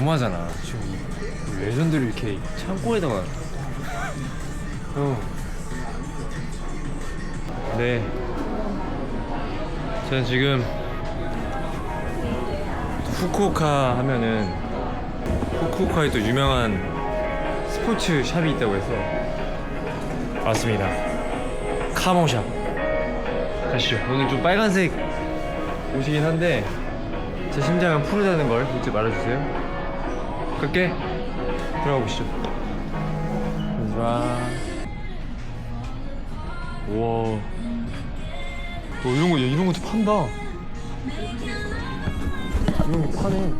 너무하잖아. 지금 이 레전드를 이렇게 창고에다가. 형. 네. 저는 지금 후쿠오카 하면은 후쿠오카에 또 유명한 스포츠 샵이 있다고 해서 왔습니다. 카모샵. 가시죠. 오늘 좀 빨간색 옷이긴 한데 제 심장은 푸르다는 걸 잊지 말아주세요. 갈게. 들어가 보시죠. 와. 우와. 어, 이런 거, 야, 이런 것도 판다. 이런 거 파네.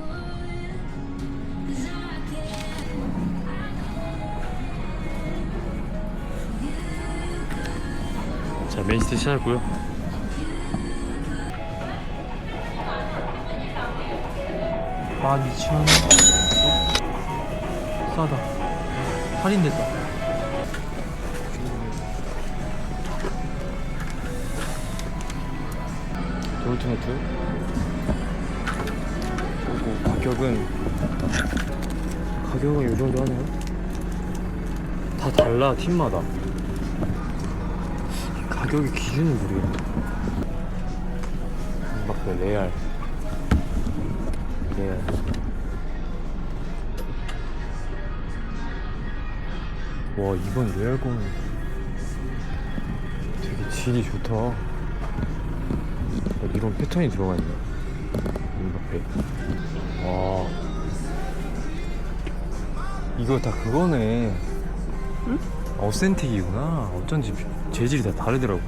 자, 메인스테이지 찾았고요. 만 이천 원. 싸다. 할인됐다. 도르트노트. 그리고 가격은 가격은 이 정도 하네요. 다 달라 팀마다. 가격의 기준을 모르겠네. 음바페 레알. 레알. 와 이번 레알 거는 되게 질이 좋다. 어, 이런 패턴이 들어가 있네. 음바페. 와. 이거 다 그거네. 어센틱이구나. 어쩐지 재질이 다 다르더라고.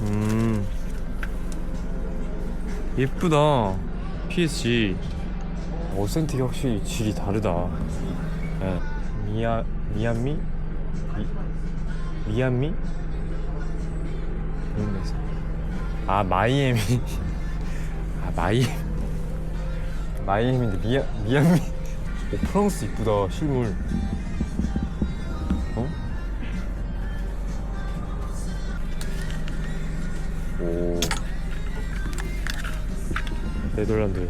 음. 예쁘다. PSG. 어센틱이 확실히 질이 다르다. 예. 미야, 미얀미? 미, 미얀미? 데서. 아, 마이애미. 아, 마이. 마이애미인데 미야, 미얀미. 오, 프랑스 이쁘다, 실물. 어? 오. 네덜란드.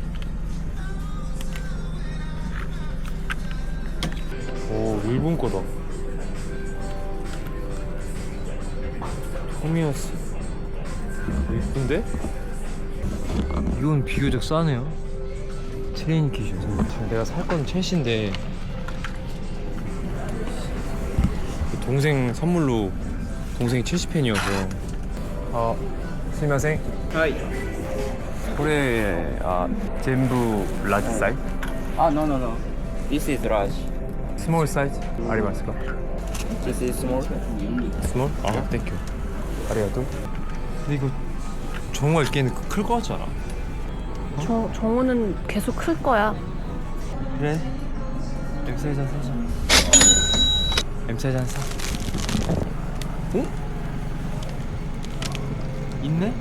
일본 거다. 호미아스. 예쁜데? 이건 비교적 싸네요. 트레이닝 킷이어서. 지금 내가 살 건 첼시인데 동생 선물로 동생이 첼시 팬이어서 아 스미마생 はい。これあ全部ラージサイズあ、no no no. This is large. スモールサイズありますか This is small. スモール? 아 땡큐 아리가또 근데 이거 정우가 입기에는 클 거 같지 않아? 정, 정우는 계속 클 거야. 그래 M 사이즈 한 사자 M 사이즈 한 사. 어? 있네?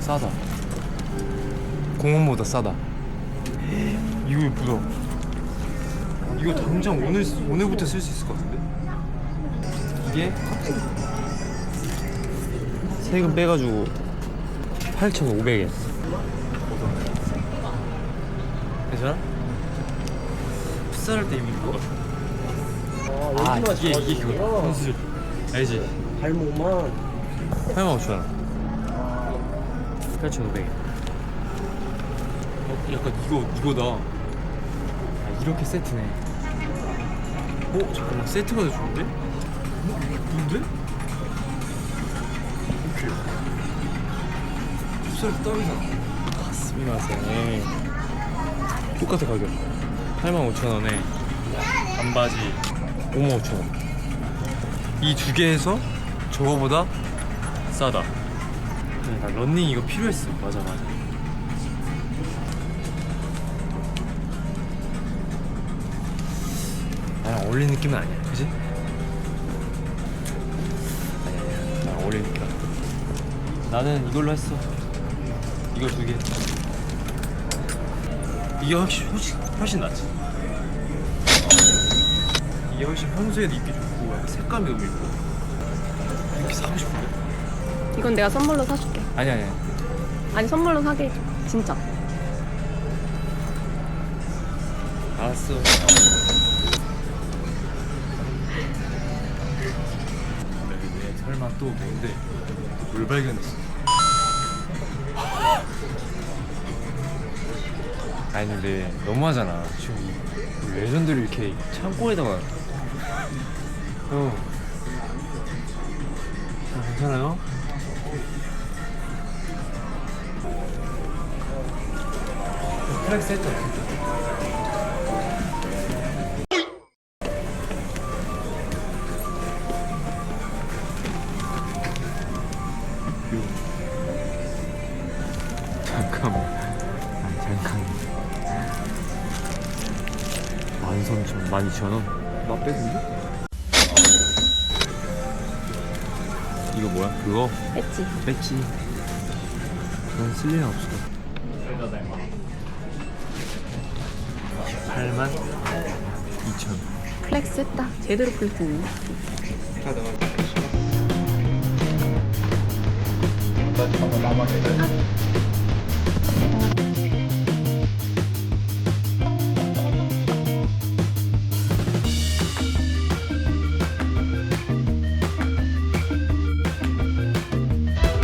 싸다. 공원보다 싸다. 이거 예쁘다. 이거 당장 오늘 오늘부터 쓸 수 있을 것 같은데? 이게 세금 빼가지고 8,500엔. 괜찮아? 풋살할 때 입는 거? 아 이게 이게 그거 선수 알지? 발목만. 8만 5천 원 8,500엔 어, 약간 이거 이거다 아 이렇게 세트네 어? 잠깐만 세트가 더 좋은데? 어? 예쁜데? 오케이 풋살도 따로잖아 아 스미마세 똑같아 가격 8만 5천 원에 반바지 5만 5천 원이 두 개에서 저거보다 싸다. 그래, 나 런닝 이거 필요했어. 맞아, 맞아. 나랑 어울리는 느낌은 아니야, 그지? 아니야, 아니야. 나랑 어울리는 느낌 아니야. 나는 이걸로 했어. 이거 두 개. 이게 훨씬, 훨씬, 훨씬 낫지. 이게 훨씬 평소에도 입기 좋고, 약간 색감이 너무 예뻐. 이렇게 사고 싶은데? 이건 내가 선물로 사줄게. 아니, 아니, 아니. 아니 선물로 사게 해줘. 진짜. 알았어. 설마 또 뭔데? 뭘 발견했어? 아니 근데 너무하잖아. 지금 이 레전드를 이렇게 창고에다가 형. 형 괜찮아요? 플렉스 했죠 진 요. 잠깐만. 아, 잠깐. 만 삼천, 만 이천 원. 나 빼는데? 이거 뭐야? 그거? 했지. 뺐지. 그건 쓸 일은 없을 것 같아. 8만 2천. 플렉스 했다. 제대로 플렉스 했네. 分，他妈妈给的。